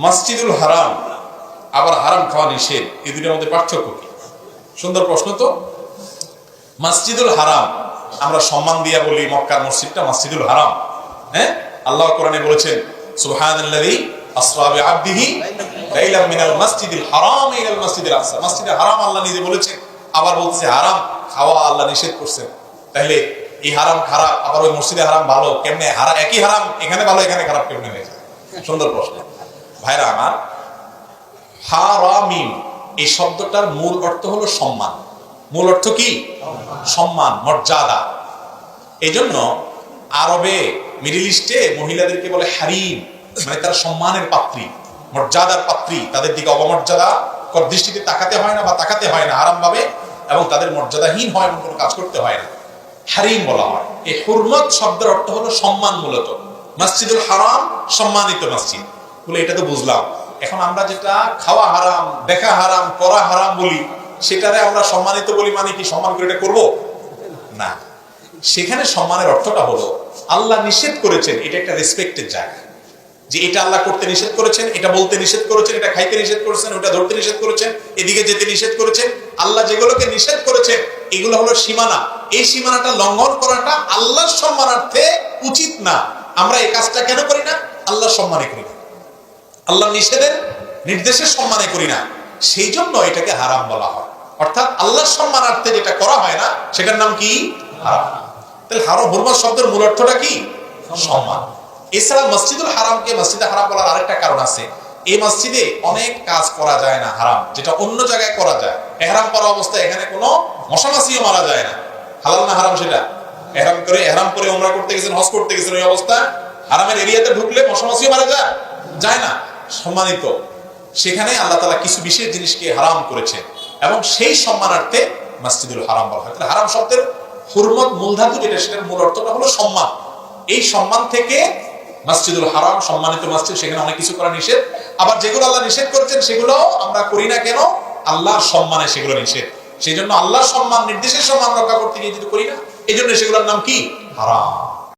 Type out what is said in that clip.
মসজিদুল হারাম, আবার হারাম খাওয়া নিষেধ এই দুটোর মধ্যে পার্থক্য কি? সুন্দর প্রশ্ন তো? মসজিদুল হারাম, আমরা সম্মান দিয়া বলি মক্কার মসজিদটা মসজিদুল হারাম হ্যাঁ? আল্লাহ কোরআনে বলেছেন, সুবহানাল্লাযী আসরা বিআবদিহি লাইলাম মিনাল মাসজিদিল হারাম ইলাল মাসজিদিল আকসা। মসজিদে হারাম আল্লাহ নিজে বলেছেন, আবার বলছে হারাম খাওয়া আল্লাহ নিষেধ করছেন। তাহলে এই হারাম খারাপ, আবার ওই মসজিদে হারাম ভালো, কেমনে? হারা, একই হারাম, এখানে ভালো, এখানে খারাপ, কেমনে হয়ে যায়? সুন্দর প্রশ্ন। ভাইরা আমার হারামিম এই শব্দটার মূল অর্থ হলো সম্মান। মূল অর্থ কি? সম্মান, মর্যাদা। এই জন্য আরবে, মিডিল ইস্টে মহিলাদেরকে বলে হারিম মানে তারা সম্মানের পাত্রী, মর্যাদার পাত্রী। তাদের দিকে অবমর্যাদা কর দৃষ্টিতে তাকাতে হয় না বা তাকাতে হয় না আরাম ভাবে এবং তাদের মর্যাদাহীন হয় এমন কোনো কাজ করতে হয় না। হারিম বলা হয়। এই হুরমত শব্দের অর্থ হলো সম্মান মূলত। মসজিদুল হারাম সম্মানিত মসজিদ। বলে এটা তো বুঝলাম। এখন আমরা যেটা খাওয়া হারাম, দেখা হারাম করা হারাম বলি, সেটারে আমরা সম্মানিত বলি মানে কি সম্মান করে এটা করব? না। সেখানে সম্মানের অর্থটা হলো, আল্লাহ নিষেধ করেছেন, এটা একটা রেসপেক্টের জায়গা। যে এটা আল্লাহ করতে নিষেধ করেছেন, এটা বলতে নিষেধ করেছেন, এটা খাইতে নিষেধ করেছেন, ওটা ধরতে নিষেধ করেছেন, এদিকে যেতে নিষেধ করেছেন, আল্লাহ যেগুলোকে নিষেধ করেছেন, এগুলো হলো সীমানা। এই সীমানাটা লঙ্ঘন করাটা আল্লাহর সম্মানার্থে উচিত না। আমরা এই কাজটা কেন করি না? আল্লাহর সম্মানে করি না। আল্লাহ নিষেধের নির্দেশের সম্মানে করি না। সেই জন্য এটাকে হারাম বলা হয়। অর্থাৎ আল্লাহর সম্মানার্থে যেটা করা হয় না, সেটার নাম কি? হারাম। তাহলে হারাম হুরমত শব্দের মূল অর্থটা কি? সম্মান। এছাড়া মসজিদুল হারামকে মসজিদে হারাম বলার আরেকটা কারণ আছে। এই মসজিদে অনেক কাজ করা যায় না হারাম। যেটা অন্য জায়গায় করা যায়। এহরাম করা অবস্থায় এখানে কোনো মশামাছিও মারা যায় না। হালাল না হারাম সেটা? এহরাম করে এহরাম করে ওমরা করতে গেছেন, হজ করতে গেছেন, ওই অবস্থা হারামের এরিয়াতে ঢুকলে মশামাছিও মারা যায়। যায় না। সম্মানিত। সেখানে আল্লাহ তালা কিছু বিশেষ জিনিসকে হারাম করেছে এবং সেই সম্মানার্থে মসজিদুল হারাম বলা হয়। হারাম শব্দের হুরমত মূলধাতু যেটা, সেটার মূল অর্থটা হলো সম্মান। এই সম্মান থেকে মসজিদুল হারাম, সম্মানিত মসজিদ, সেখানে অনেক কিছু করা নিষেধ। আবার যেগুলো আল্লাহ নিষেধ করেছেন, সেগুলো আমরা করি না কেন? আল্লাহর সম্মানে সেগুলো নিষেধ। সেই জন্য আল্লাহর সম্মান, নির্দেশের সম্মান রক্ষা করতে গিয়ে যদি করি না এই জন্য সেগুলোর নাম কি? হারাম।